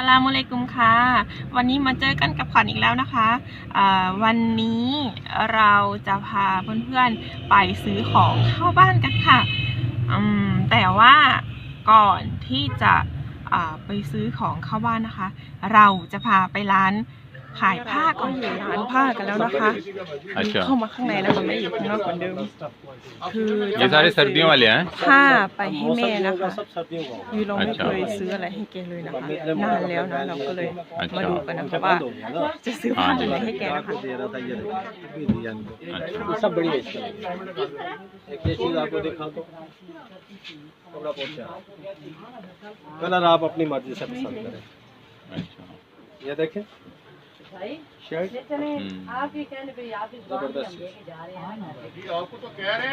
สลามุอะลัยกุมค่ะ วันนี้มาเจอกันกับขวัญอีกแล้วนะคะ วันนี้เราจะพาเพื่อนๆไปซื้อของเข้าบ้านกันค่ะ แต่ว่าก่อนที่จะไปซื้อของเข้าบ้านนะคะ เราจะพาไปร้าน ขายผ้าก่อนอยู่ร้านผ้ากันแล้วนะคะ अच्छा เข้ามาข้างในแล้วมันไม่อยู่ข้างนอกเหมือนเดิม คือ ये सारे सर्दियों वाले हैं ผ้าไปให้แม่นะคะ सब सर्दियों का ยูเราไม่ अच्छा เคยซื้ออะไรให้แกเลยนะคะ นานแล้วนะเราก็เลยมาดูกันนะคะ जब ว่า बंद हो गया ना จะซื้อผ้าอะไรให้แกนะคะ आपको दे रहा था ये देखो, ये दिया इनको अच्छा ये सब बड़ी बेचते हैं एक ये चीज आपको दिखा दो कपड़ा पहुंचा कलर आप अपनी मर्जी से पसंद करें अच्छा ये देखें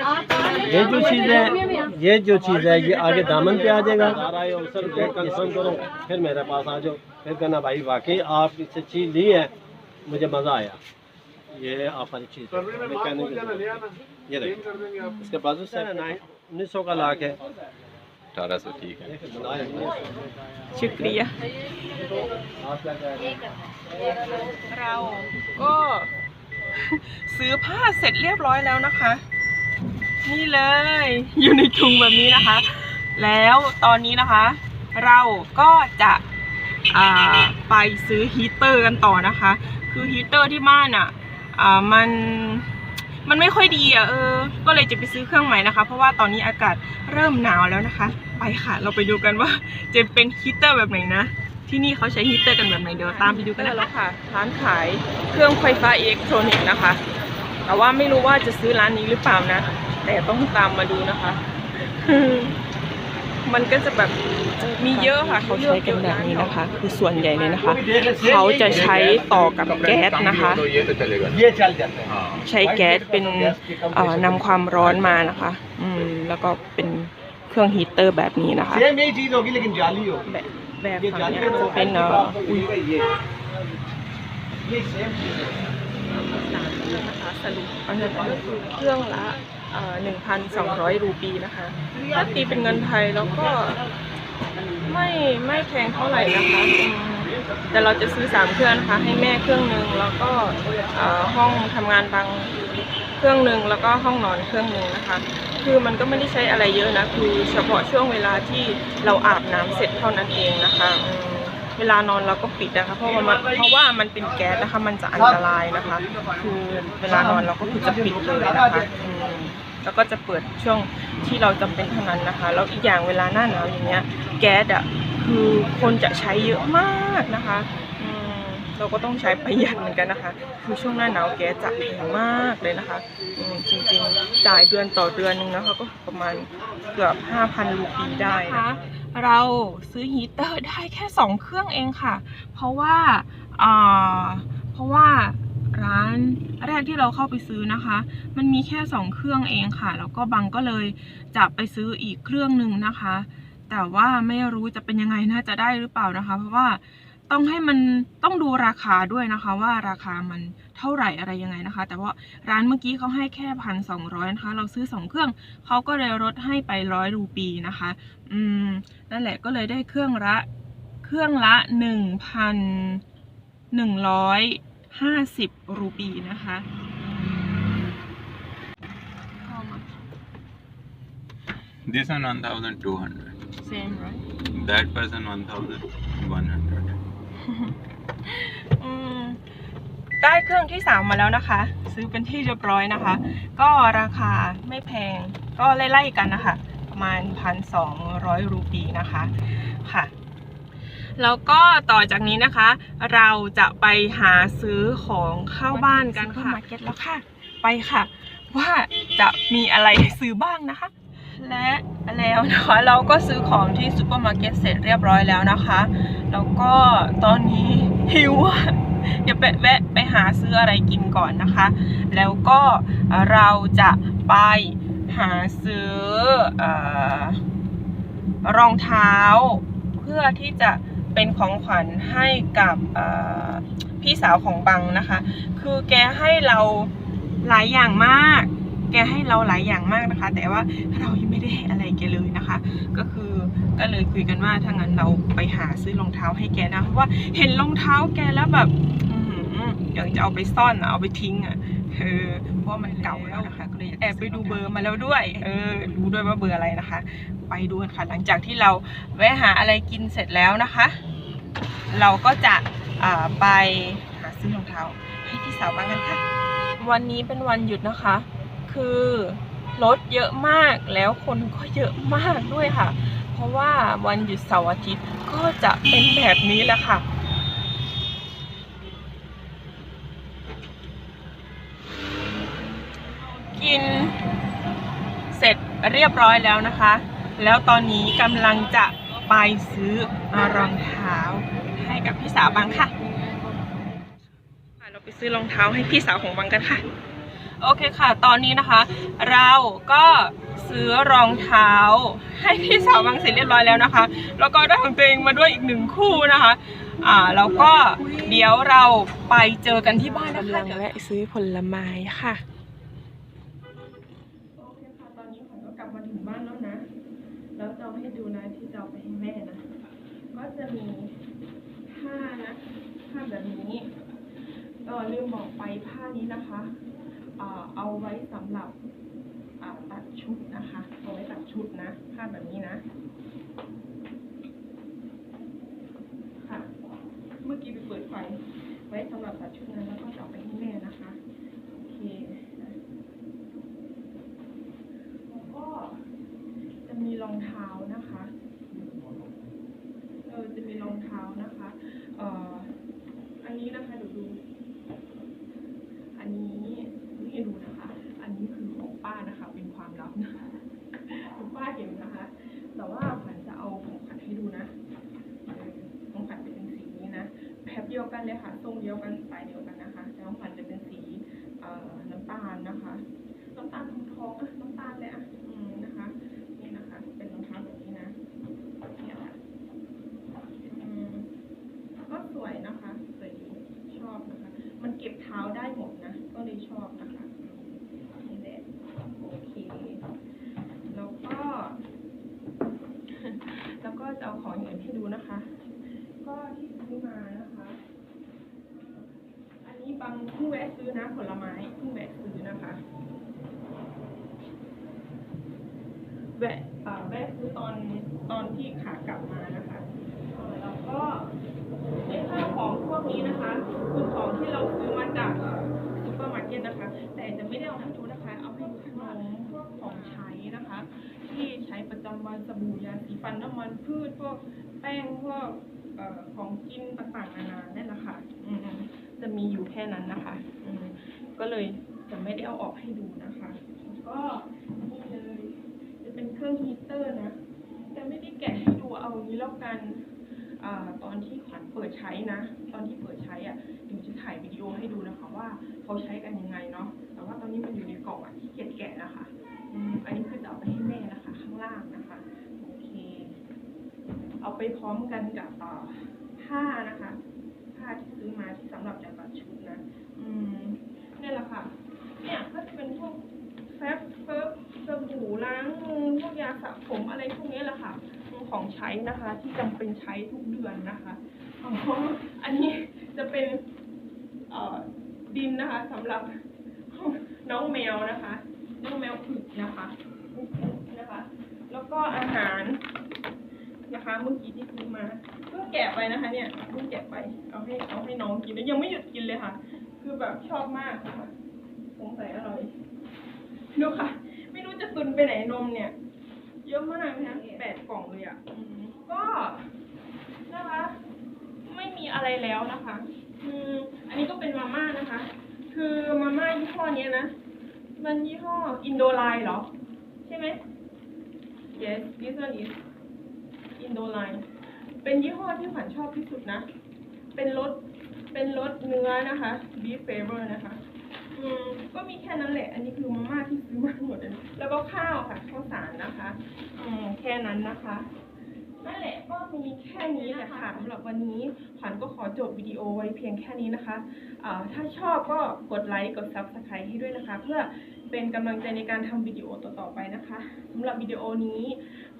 हाँ तो ये जो चीज़ है ये जो चीज़ है। ये आगे दामन पे आ जाएगा। फिर मेरे पास आ जाओ। फिर कहना भाई वाकई आप इससे चीज़ ली है? मुझे मज़ा आया। ये आप हर चीज़ ये देखिए इसके बाजू उन्नीस सौ का लाख है। अठारह सौ ठीक है बनाया नहीं है। ชุกเรีย आप क्या कह रहे हैं เราก็ ซื้อผ้าเสร็จเรียบร้อยแล้วนะคะ นี่เลย อยู่ในถุงแบบนี้นะคะ แล้วตอนนี้นะคะ เราก็จะอ่าไปซื้อฮีตเตอร์กันต่อนะคะ คือฮีตเตอร์ที่บ้านอ่ะอ่ามันมันไม่ค่อยดีอ่ะเออ ก็เลยจะไปซื้อเครื่องใหม่นะคะ เพราะว่าตอนนี้อากาศเริ่มหนาวแล้วนะคะ ไปค่ะ เราไปดูกันว่าจะเป็นฮีเตอร์แบบไหนนะ ที่นี่เขาใช้ฮีเตอร์กันแบบไหนเดี๋ยวตามไปดูกันแล้วค่ะ ร้านขายเครื่องไฟฟ้าอิเล็กทรอนิกส์นะคะ แต่ว่าไม่รู้ว่าจะซื้อร้านนี้หรือเปล่านะ แต่ต้องตามมาดูนะคะ มันก็จะแบบมีเยอะค่ะเขาใช้กันแบบนี้นะคะ คือส่วนใหญ่เลยนะคะ เขาจะใช้ต่อกับแก๊สนะคะ ใช้แก๊สเป็นนำความร้อนมานะคะแล้วก็เป็น เครื่องฮีตเตอร์แบบนี้นะคะ सेम यही चीज होगी लेकिन जाली होगी แบบแบบ ये ฝั่ง जाली เนี้ย का จะเป็นเอ่อ आपको ये ये ये सेम चीज है นะคะสรุปอันนี้ก็คือเครื่องละหนึ่งพันสองร้อยรูปีนะคะ ถ้าตีเป็นเงินไทยแล้วก็ไม่ไม่แพงเท่าไหร่นะคะอืมแต่เราจะซื้อสามเครื่องนะคะ ให้แม่เครื่องหนึ่งแล้วก็เอ่อห้องทำงานบางเค รื่องหนึ่งแล้วก็ห้องนอนเครื่องหนึ่งนะคะ คือมันก็ไม่ได้ใช้อะไรเยอะนะ คือเฉพาะช่วงเวลาที่เราอาบน้ำเสร็จเท่านั้นเองนะคะเวลานอนเราก็ปิดนะคะ เพราะว่ามันเพราะว่ามันเป็นแก๊สนะคะ มันจะอันตรายนะคะ คือเวลานอนเราก็คือจะปิดเลยนะคะแล้วก็จะเปิดช่วงที่เราจำเป็นเท่านั้นนะคะแล้วอีกอย่างเวลาหน้าหนาวอย่างเงี้ย แก๊สอะคือคนจะใช้เยอะมากนะคะ เราก็ต้องใช้ประหยัดเหมือนกันนะคะ คือช่วงหน้าหนาวแก๊สจะแพงมากเลยนะคะจริงๆ จ่ายเดือนต่อเดือนนึงนะคะ ก็ประมาณเกือบ 5,000 รูปีได้นะคะเราซื้อฮีเตอร์ได้แค่ 2 เครื่องเองค่ะ เพราะว่าอ่าเพราะว่าร้านแรกที่เราเข้าไปซื้อนะคะ มันมีแค่ 2 เครื่องเองค่ะ แล้วก็บังก็เลยจะไปซื้ออีกเครื่องหนึ่งนะคะ แต่ว่าไม่รู้จะเป็นยังไงน่าจะได้หรือเปล่านะคะ เพราะว่า ต้องให้มันต้องดูราคาด้วยนะคะ ว่าราคามันเท่าไหร่อะไรยังไงนะคะ แต่ว่าร้านเมื่อกี้เขาให้แค่พันสองร้อยนะคะ เราซื้อสองเครื่องเขาก็เลยลดให้ไปร้อยรูปีนะคะ อืมนั่นแหละก็เลยได้เครื่องละเครื่องละหนึ่งพันหนึ่งร้อยห้าสิบรูปีนะคะเข้ามา This one 1200 same right that person one thousand one hundred ได้เครื่องที่สามมาแล้วนะคะ ซื้อเป็นที่เรียบร้อยนะคะ ก็ราคาไม่แพงก็ไล่ๆกันนะคะ ประมาณพันสองร้อยรูปีนะคะค่ะแล้วก็ต่อจากนี้นะคะ เราจะไปหาซื้อของเข้าบ้านกันค่ะมาร์เก็ตแล้วค่ะ ไปค่ะ ว่าจะมีอะไรซื้อบ้างนะคะ และแล้วนะคะเราก็ซื้อของที่ซูเปอร์มาร์เก็ตเสร็จเรียบร้อยแล้วนะคะ แล้วก็ตอนนี้หิวเดี๋ยวไปแวะไปหาซื้ออะไรกินก่อนนะคะ แล้วก็เราจะไปหาซื้ออรองเท้า เพื่อที่จะเป็นของขวัญให้กับพี่สาวของบังนะคะ คือแกให้เราหลายอย่างมาก แกให้เราหลายอย่างมากนะคะ แต่ว่าเรายังไม่ได้ให้อะไรแกเลยนะคะ ก็คือก็เลยคุยกันว่าถ้างั้นเราไปหาซื้อรองเท้าให้แกนะเพราะว่าเห็นรองเท้าแกแล้วแบบอยากจะเอาไปซ่อนเอาไปทิ้งอะเออเพราะมันเก่าแล้วนะคะก็เลยแอบไปดูเบอร์มาแล้วด้วย เออ รู้ด้วยว่าเบอร์อะไรนะคะ ไปดูกันค่ะ หลังจากที่เราแวะหาอะไรกินเสร็จแล้วนะคะ เราก็จะไปหาซื้อรองเท้าให้พี่สาวบ้างกันค่ะ วันนี้เป็นวันหยุดนะคะ คือรถเยอะมากแล้วคนก็เยอะมากด้วยค่ะ เพราะว่าวันหยุดเสาร์อาทิตย์ก็จะเป็นแบบนี้แหละค่ะกินเสร็จเรียบร้อยแล้วนะคะ แล้วตอนนี้กำลังจะไปซื้อรองเท้าให้กับพี่สาวบังค่ะค่ะเราไปซื้อรองเท้าให้พี่สาวของบังกันค่ะ โอเคค่ะ ตอนนี้นะคะ เราก็ซื้อรองเท้า ให้พี่สาวบังเสร็จเรียบร้อยแล้วนะคะ แล้วก็ได้ของตัวเองมาด้วยอีกหนึ่งคู่นะคะ อ่าแล้วก็เดี๋ยวเราไปเจอกันที่บ้านนะคะแวะซื้อผลไม้ค่ะโอเคค่ะตอนนี้ขวัญก็กลับมาถึงบ้านแล้วนะแล้วจะเอาให้ดูนะที่จะเอาไปให้แม่นะก็จะมีผ้านะผ้าแบบนี้เออลืมบอกไปผ้านี้นะคะอ่า เอาไว้สำหรับตัดชุดนะคะเอาไว้ตัดชุดนะผ้าแบบนี้นะค่ะ เมื่อกี้ไปเปิดไฟไว้สำหรับตัดชุดนั้นแล้วก็จะเอาไปให้แม่นะคะ โอเคนะ แล้วก็จะมีรองเท้านะคะ เออ จะมีรองเท้านะคะ เอ่อ อันนี้นะคะเดี๋ยวดู อันนี้ไม่ให้ดูนะคะ อันนี้คือของป้านะคะ เป็นความลับนะคะคุณป้าเห็นนะคะ แต่ว่าขวัญจะเอาของขวัญให้ดูนะเออของขวัญจะเป็นสีนี้นะแพบเดียว กันเลยค่ะทรงเดียวกันสไตล์เดียวกันนะคะแต่ของขวัญจะเป็นสีน้ำตาลนะคะ น้ำตาลทองทองน้ำตาลเลยอะนะคะนี่นะคะ เป็นรองเท้าแบบนี้นะเนี่ยค่ะอืมก็สวยนะคะสวยดีชอบนะคะ มันเก็บเท้าได้หมดนะ ก็เลยชอบนะคะอืมนี่แหละโอเค แล้วก็ แล้วก็จะเอาของอย่างอื่นให้ดูนะคะ ก็ที่ซื้อมานะคะ อันนี้บาง เพิ่งแวะซื้อนะผลไม้เพิ่งแวะซื้อนะคะแวะอ่อแวะซื้อตอนตอนที่ขากลับมานะคะแล้วก็ในข้าวของพวกนี้นะคะคือของที่เราซื้อมาจากเอ่อซูเปอร์มาร์เก็ตนะคะ แต่จะไม่ได้เอาให้ดูนะคะ เอาให้ดูขนพวกของใช้นะคะ ที่ใช้ประจำวันสบู่ยาสีฟันน้ำมันพืชพวกแป้งพวกอ่อของกินต่างๆนานานั่นแหละค่ะอืม จะมีอยู่แค่นั้นนะคะอืมก็เลยจะไม่ได้เอาออกให้ดูนะคะ ก็นี่เลยจะเป็นเครื่องฮีเตอร์นะแต่ไม่ได้แกะให้ดูเอางี้แล้วกันอาตอนที่ขวัญเปิดใช้นะ ตอนที่เปิดใช้อะเดี๋ยวจะถ่ายวิดีโอให้ดูนะคะว่าเขาใช้กันยังไงเนาะ แต่ว่าตอนนี้มันอยู่ในกล่องอะที่เกียจแกะนะคะอืมอันนี้คือจะเอาไปให้แม่นะคะ ข้างล่างนะคะโอเค เอาไปพร้อมกันกับอ่าผ้านะคะ ผ้าที่ซื้อมาที่สำหรับจะตัดชุดนะอืมนี่แหละค่ะ เนี่ยก็จะเป็นพวกแฟบเฟิบสบู่ล้างมือพวกยาสระผมอะไรพวกนี้แหละค่ะของใช้นะคะ ที่จำเป็นใช้ทุกเดือนนะคะอ๋ออันนี้จะเป็นเอ่อดินนะคะสำหรับน้องแมวนะคะ น้องแมวอึนะคะนะคะ แล้วก็อาหารนะคะเมื่อกี้ที่ซื้อมา พิ่งแกะไปนะคะเนี่ยเพิ่งแกะไปเอาให้เอาให้น้องกินแล้วยังไม่หยุดกินเลยค่ะ คือแบบชอบมากค่ะสงสัยอร่อยดูค่ะ ไม่รู้จะตุนไปไหนนมเนี่ย เยอะมากนะแปดกล่องเลยอะก็นะคะ ไม่มีอะไรแล้วนะคะอืมอันนี้ก็เป็นมาม่านะคะ คือมาม่ายี่ห้อนี้นะมันยี่ห้ออินโดไลน์เหรอ ใช่ไหม yes this one is อินโดไลน์ เป็นยี่ห้อที่ขวัญชอบที่สุดนะ เป็นรส เป็นรสเนื้อนะคะ beef flavor นะคะ อืม ก็มีแค่นั้นแหละ อันนี้คือมาม่าที่ซื้อมาหมดเลยแล้วก็ข้าวค่ะ ข้าวสารนะคะ อืม แค่นั้นนะคะนั่นแหละก็มีแค่นี้แหละค่ะสำหรับวันนี้ขวัญก็ขอจบวิดีโอไว้เพียงแค่นี้นะคะอ่าถ้าชอบก็กดไลค์กด subscribe ให้ด้วยนะคะ เพื่อเป็นกำลังใจในการทำวิดีโอต่อๆไปนะคะสำหรับวิดีโอนี้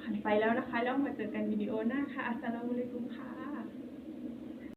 ผ่านไปแล้วนะคะ แล้วมาเจอกันวิดีโอหน้าค่ะอัสสลามุอะลัยกุมค่ะ